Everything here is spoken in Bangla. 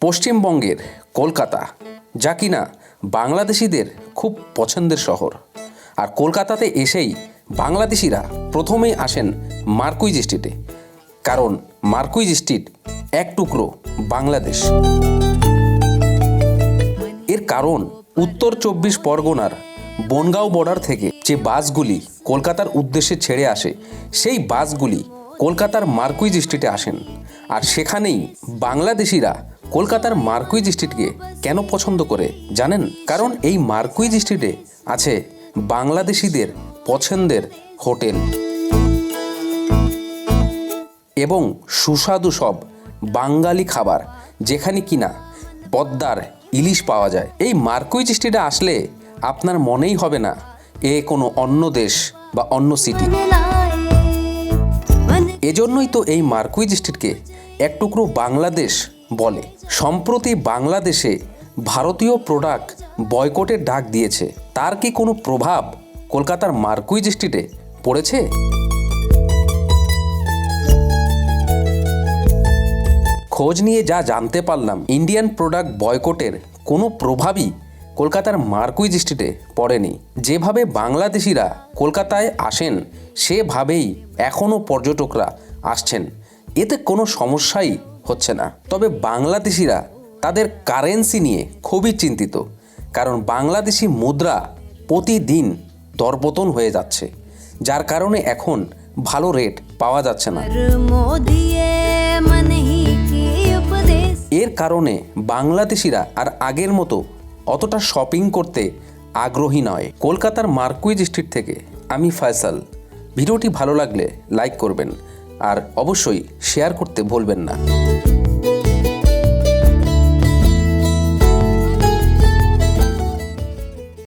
পশ্চিমবঙ্গের কলকাতা, যা কিনা বাংলাদেশিদের খুব পছন্দের শহর। আর কলকাতাতে এসেই বাংলাদেশিরা প্রথমেই আসেন মার্কুইজ স্ট্রিটে, কারণ মার্কুইজ স্ট্রিট এক টুকরো বাংলাদেশ। এর কারণ উত্তর চব্বিশ পরগনার বনগাঁও বর্ডার থেকে যে বাসগুলি কলকাতার উদ্দেশ্যে ছেড়ে আসে, সেই বাসগুলি কলকাতার মার্কুইজ স্ট্রিটে আসেন। আর সেখানেই বাংলাদেশিরা কলকাতার মার্কুইজ স্ট্রিটকে কেন পছন্দ করে, জানেন? কারণ এই মার্কুইজ স্ট্রিটে আছে বাংলাদেশিদের পছন্দের হোটেল। এবং সুস্বাদু সব বাঙালি খাবার, যেখানে কিনা পদ্মার ইলিশ পাওয়া যায়। এই মার্কুইজ স্ট্রিটে আসলে আপনার মনেই হবে না এ কোনো অন্য দেশ বা অন্য সিটি এজন্যই তো এই মার্কুইজ স্ট্রিটকে এক টুকরো বাংলাদেশ বলে। সম্প্রতি বাংলাদেশে ভারতীয় প্রোডাক্ট বয়কটের ডাক দিয়েছে। তার কি কোনো প্রভাব কলকাতার মার্কুইজ স্ট্রিটে পড়েছে? খোঁজ নিয়ে যা জানতে পারলাম ইন্ডিয়ান প্রোডাক্ট বয়কটের কোনো প্রভাবই কলকাতার মার্কুইজ স্ট্রিটে পড়েনি। যেভাবে বাংলাদেশিরা কলকাতায় আসেন, সেভাবেই এখনও পর্যটকরা আসছেন। এতে কোনো সমস্যাই হচ্ছে না। তবে বাংলাদেশিরা তাদের কারেন্সি নিয়ে খুবই চিন্তিত কারণ বাংলাদেশি মুদ্রা প্রতিদিন দরপতন হয়ে যাচ্ছে যার কারণে এখন ভালো রেট পাওয়া যাচ্ছে না। এর কারণে বাংলাদেশিরা আর আগের মতো অতটা শপিং করতে আগ্রহী নয়। কলকাতার মার্কুইজ স্ট্রিট থেকে আমি ফয়সাল। ভিডিওটি ভালো লাগলে লাইক করবেন। আর অবশ্যই শেয়ার করতে ভুলবেন না।